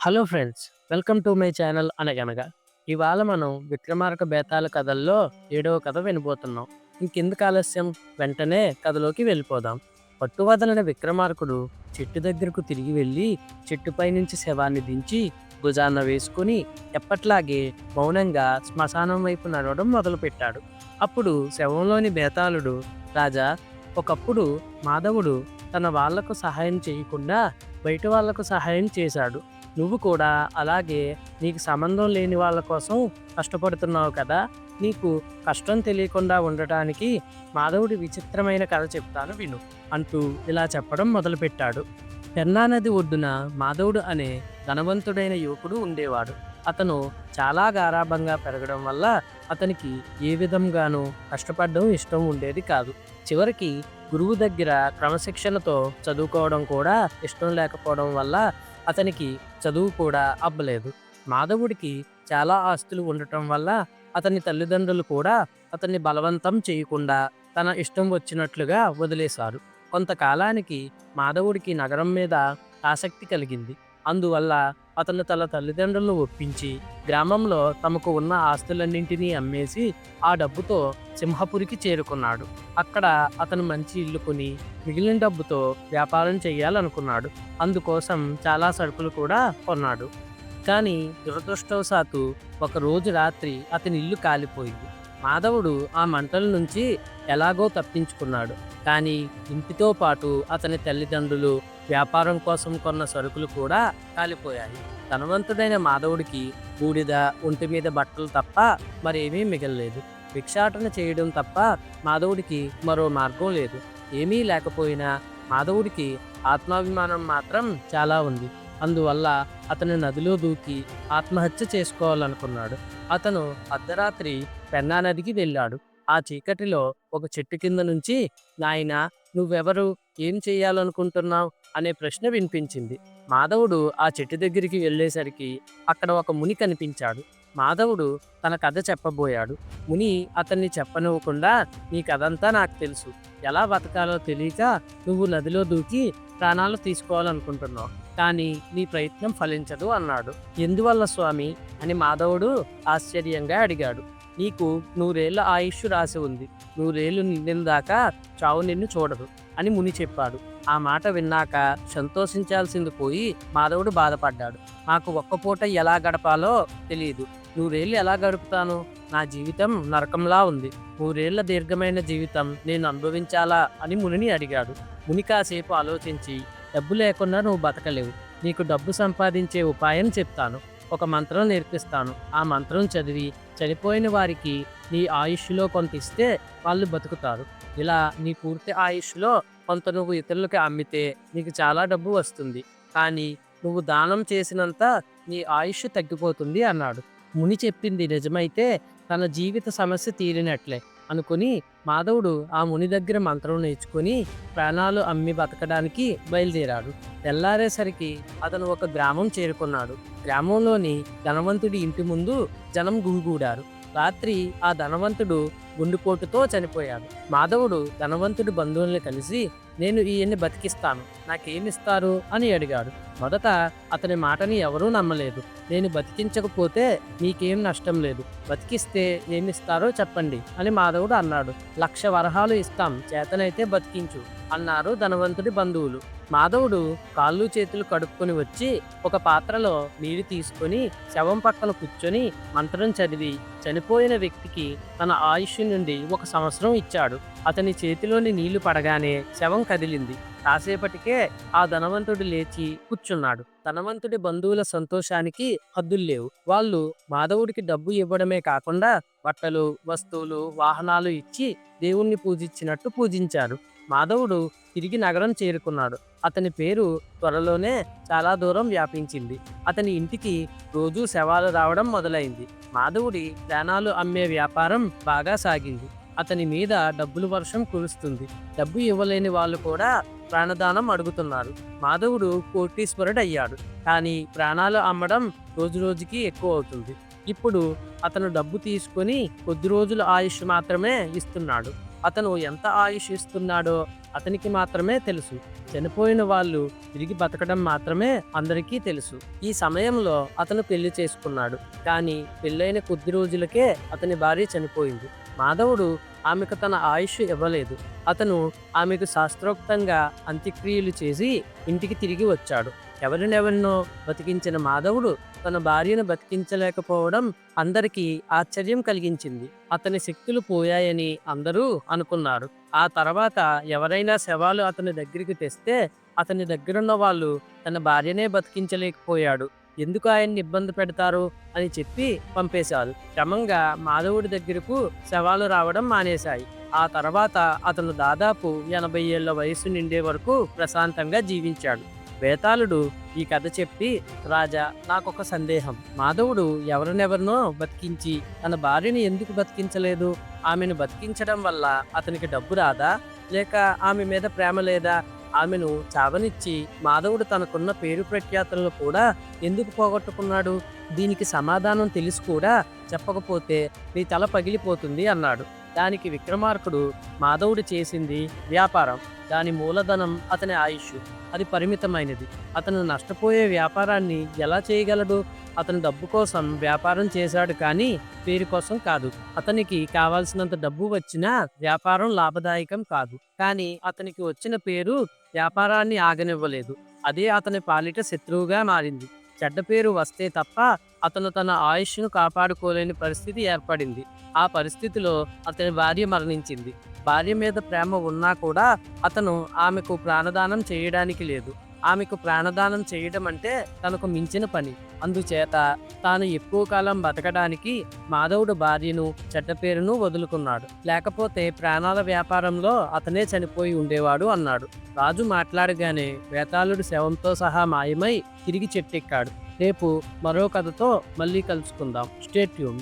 Hello friends welcome to my channel అనగనగా. ఇవాళ మనం విక్రమార్క బేతాల కథల్లో ఏడవ కథ వినబోతున్నాం. ఇంకెందుకు ఆలస్యం? వెంటనే కథలోకి వెళ్ళిపోదాం. పట్టువదలని విక్రమార్కుడు చెట్టు దగ్గరకు తిరిగి వెళ్ళి చెట్టుపై నుంచి శవాన్ని దించి భుజాన వేసుకుని ఎప్పట్లాగే మౌనంగా శ్మశానం వైపు నడవడం మొదలుపెట్టాడు. అప్పుడు శవంలోని బేతాళుడు రాజా ఒకప్పుడు మాధవుడు తన వాళ్ళకు సహాయం చేయకుండా బయట వాళ్ళకు సహాయం చేశాడు. నువ్వు కూడా అలాగే నీకు సంబంధం లేని వాళ్ళ కోసం కష్టపడుతున్నావు కదా నీకు కష్టం తెలియకుండా ఉండటానికి మాధవుడి విచిత్రమైన కథ చెప్తాను విను అంటూ ఇలా చెప్పడం మొదలుపెట్టాడు. పెన్నా నది ఒడ్డున మాధవుడు అనే ధనవంతుడైన యువకుడు ఉండేవాడు. అతను చాలా గారాభంగా పెరగడం వల్ల అతనికి ఏ విధంగానూ కష్టపడడం ఇష్టం ఉండేది కాదు. చివరికి గురువు దగ్గర క్రమశిక్షణతో చదువుకోవడం కూడా ఇష్టం లేకపోవడం వల్ల అతనికి చదువు కూడా అబ్బలేదు. మాధవుడికి చాలా ఆస్తులు ఉండటం వల్ల అతని తల్లిదండ్రులు కూడా అతన్ని బలవంతం చేయకుండా తన ఇష్టం వచ్చినట్లుగా వదిలేశారు. కొంతకాలానికి మాధవుడికి నగరం మీద ఆసక్తి కలిగింది. అందువల్ల అతను తన తల్లిదండ్రులను ఒప్పించి గ్రామంలో తమకు ఉన్న ఆస్తులన్నింటినీ అమ్మేసి ఆ డబ్బుతో సింహపురికి చేరుకున్నాడు. అక్కడ అతను మంచి ఇల్లు కొని మిగిలిన డబ్బుతో వ్యాపారం చేయాలనుకున్నాడు. అందుకోసం చాలా సరుకులు కూడా కొన్నాడు. కానీ దురదృష్టవశాత్తు ఒక రోజు రాత్రి అతని ఇల్లు కాలిపోయింది. మాధవుడు ఆ మంటల నుంచి ఎలాగో తప్పించుకున్నాడు. కానీ ఇంటితో పాటు అతని తల్లిదండ్రులు వ్యాపారం కోసం కొన్న సరుకులు కూడా కాలిపోయాయి. ధనవంతుడైన మాధవుడికి బూడిద ఒంటి మీద బట్టలు తప్ప మరేమీ మిగలలేదు. భిక్షాటన చేయడం తప్ప మాధవుడికి మరో మార్గం లేదు. ఏమీ లేకపోయినా మాధవుడికి ఆత్మాభిమానం మాత్రం చాలా ఉంది. అందువల్ల అతను నదిలో దూకి ఆత్మహత్య చేసుకోవాలనుకున్నాడు. అతను అర్ధరాత్రి పెన్నా నదికి వెళ్ళాడు. ఆ చీకటిలో ఒక చెట్టు కింద నుంచి నాయన నువ్వెవరు? ఏం చేయాలనుకుంటున్నావు? అనే ప్రశ్న వినిపించింది. మాధవుడు ఆ చెట్టు దగ్గరికి వెళ్ళేసరికి అక్కడ ఒక ముని కనిపించాడు. మాధవుడు తన కథ చెప్పబోయాడు. ముని అతన్ని చెప్పనివ్వకుండా నీ కథంతా నాకు తెలుసు. ఎలా బతకాలో తెలియక నువ్వు నదిలో దూకి ప్రాణాలు తీసుకోవాలనుకుంటున్నావు. కానీ నీ ప్రయత్నం ఫలించదు అన్నాడు. ఎందువల్ల స్వామి? అని మాధవుడు ఆశ్చర్యంగా అడిగాడు. నీకు నూరేళ్ళ ఆయుష్ రాసి ఉంది. నూరేళ్ళు నిండిన దాకా చావు నిన్ను చూడదు అని ముని చెప్పాడు. ఆ మాట విన్నాక సంతోషించాల్సింది పోయి మాధవుడు బాధపడ్డాడు. నాకు ఒక్క పూట ఎలా గడపాలో తెలియదు నూరేళ్ళు ఎలా గడుపుతాను? నా జీవితం నరకంలా ఉంది. నూరేళ్ళ దీర్ఘమైన జీవితం నేను అనుభవించాలా అని మునిని అడిగాడు. ముని కాసేపు ఆలోచించి డబ్బు లేకుండా నువ్వు బతకలేవు. నీకు డబ్బు సంపాదించే ఉపాయం చెప్తాను. ఒక మంత్రం నేర్పిస్తాను. ఆ మంత్రం చదివి చనిపోయిన వారికి నీ ఆయుష్లో కొంత ఇస్తే వాళ్ళు బతుకుతారు. ఇలా నీ పూర్తి ఆయుష్లో కొంత నువ్వు ఇతరులకి అమ్మితే నీకు చాలా డబ్బు వస్తుంది. కానీ నువ్వు దానం చేసినంత నీ ఆయుష్ తగ్గిపోతుంది అన్నాడు. ముని చెప్పింది నిజమైతే తన జీవిత సమస్య తీరినట్లే అనుకుని మాధవుడు ఆ ముని దగ్గర మంత్రం నేర్చుకుని ప్రాణాలు అమ్మి బతకడానికి బయలుదేరాడు. తెల్లారేసరికి అతను ఒక గ్రామం చేరుకున్నాడు. గ్రామంలోని ధనవంతుడి ఇంటి ముందు జనం గుమిగూడారు. రాత్రి ఆ ధనవంతుడు గుండెపోటుతో చనిపోయాడు. మాధవుడు ధనవంతుడి బంధువుల్ని కలిసి నేను ఈయన్ని బతికిస్తాను. నాకేమిస్తారు? అని అడిగాడు. మొదట అతని మాటని ఎవరూ నమ్మలేదు. నేను బతికించకపోతే మీకేం నష్టం లేదు. బతికిస్తే ఏమిస్తారో చెప్పండి అని మాధవుడు అన్నాడు. లక్ష వరహాలు ఇస్తాం. చేతనైతే బతికించు అన్నారు ధనవంతుడి బంధువులు. మాధవుడు కాళ్ళు చేతులు కడుక్కొని వచ్చి ఒక పాత్రలో నీరు తీసుకొని శవం పక్కన కూర్చొని మంత్రం చదివి చనిపోయిన వ్యక్తికి తన ఆయుష్ని నుండి ఒక సంవత్సరం ఇచ్చాడు. అతని చేతిలోని నీళ్ళు పడగానే శవం కదిలింది. కాసేపటికే ఆ ధనవంతుడు లేచి కూర్చున్నాడు. ధనవంతుడి బంధువుల సంతోషానికి హద్దులు లేవు. వాళ్ళు మాధవుడికి డబ్బు ఇవ్వడమే కాకుండా బట్టలు వస్తువులు వాహనాలు ఇచ్చి దేవుణ్ణి పూజించినట్టు పూజించారు. మాధవుడు తిరిగి నగరం చేరుకున్నాడు. అతని పేరు త్వరలోనే చాలా దూరం వ్యాపించింది. అతని ఇంటికి రోజూ శవాలు రావడం మొదలైంది. మాధవుడి ప్రాణాలు అమ్మే వ్యాపారం బాగా సాగింది. అతని మీద డబ్బులు వర్షం కురుస్తుంది. డబ్బు ఇవ్వలేని వాళ్ళు కూడా ప్రాణదానం అడుగుతున్నారు. మాధవుడు కోటీశ్వరుడు అయ్యాడు కానీ ప్రాణాలు అమ్మడం రోజు రోజుకి ఎక్కువ అవుతుంది. ఇప్పుడు అతను డబ్బు తీసుకొని కొద్ది రోజుల ఆయుష్ మాత్రమే ఇస్తున్నాడు. అతను ఎంత ఆయుష్ ఇస్తున్నాడో అతనికి మాత్రమే తెలుసు. చనిపోయిన వాళ్ళు తిరిగి బతకడం మాత్రమే అందరికీ తెలుసు. ఈ సమయంలో అతను పెళ్ళి చేసుకున్నాడు. కానీ పెళ్ళైన కొద్ది రోజులకే అతని భార్య చనిపోయింది. మాధవుడు ఆమెకు తన ఆయుష్ ఇవ్వలేదు. అతను ఆమెకు శాస్త్రోక్తంగా అంత్యక్రియలు చేసి ఇంటికి తిరిగి వచ్చాడు. ఎవరినెవరినో బతికించిన మాధవుడు తన భార్యను బతికించలేకపోవడం అందరికీ ఆశ్చర్యం కలిగించింది. అతని శక్తులు పోయాయని అందరూ అనుకున్నారు. ఆ తర్వాత ఎవరైనా శవాలు అతని దగ్గరికి తెస్తే అతని దగ్గరున్న వాళ్ళు తన భార్యనే బతికించలేకపోయాడు. ఎందుకు ఆయన్ని ఇబ్బంది పెడతారు అని చెప్పి పంపేశారు. క్రమంగా మాధవుడి దగ్గరకు శవాలు రావడం మానేశాయి. ఆ తర్వాత అతను దాదాపు ఎనభై ఏళ్ళ వయసు నిండే వరకు ప్రశాంతంగా జీవించాడు. వేతాళుడు ఈ కథ చెప్పి రాజా నాకొక సందేహం. మాధవుడు ఎవరినెవరినో బతికించి తన భార్యని ఎందుకు బతికించలేదు? ఆమెను బతికించడం వల్ల అతనికి డబ్బు రాదా? లేక ఆమె మీద ప్రేమ లేదా? ఆమెను చావనిచ్చి మాధవుడు తనకున్న పేరు ప్రఖ్యాతులను కూడా ఎందుకు పోగొట్టుకున్నాడు? దీనికి సమాధానం తెలిసి కూడా చెప్పకపోతే నీ తల పగిలిపోతుంది అన్నాడు. దానికి విక్రమార్కుడు మాధవుడు చేసింది వ్యాపారం. దాని మూలధనం అతని ఆయుష్. అది పరిమితమైనది. అతను నష్టపోయే వ్యాపారాన్ని ఎలా చేయగలడు? అతను డబ్బు కోసం వ్యాపారం చేశాడు కానీ పేరు కోసం కాదు. అతనికి కావాల్సినంత డబ్బు వచ్చినా వ్యాపారం లాభదాయకం కాదు. కానీ అతనికి వచ్చిన పేరు వ్యాపారాన్ని ఆగనివ్వలేదు. అదే అతని పాలిట శత్రువుగా మారింది. చెడ్డ పేరు వస్తే తప్ప అతను తన ఆయుష్ను కాపాడుకోలేని పరిస్థితి ఏర్పడింది. ఆ పరిస్థితిలో అతని భార్య మరణించింది. భార్య మీద ప్రేమ ఉన్నా కూడా అతను ఆమెకు ప్రాణదానం చేయడానికి లేదు. ఆమెకు ప్రాణదానం చేయడం అంటే తనకు మించిన పని. అందుచేత తాను ఎక్కువ కాలం బతకడానికి మాధవుడు భార్యను చెడ్డ పేరును వదులుకున్నాడు. లేకపోతే ప్రాణాల వ్యాపారంలో అతనే చనిపోయి ఉండేవాడు అన్నాడు. రాజు మాట్లాడగానే వేతాళుడు శవంతో సహా మాయమై తిరిగి చెట్టెక్కాడు. రేపు మరో కథతో మళ్ళీ కలుసుకుందాం. స్టేట్యూన్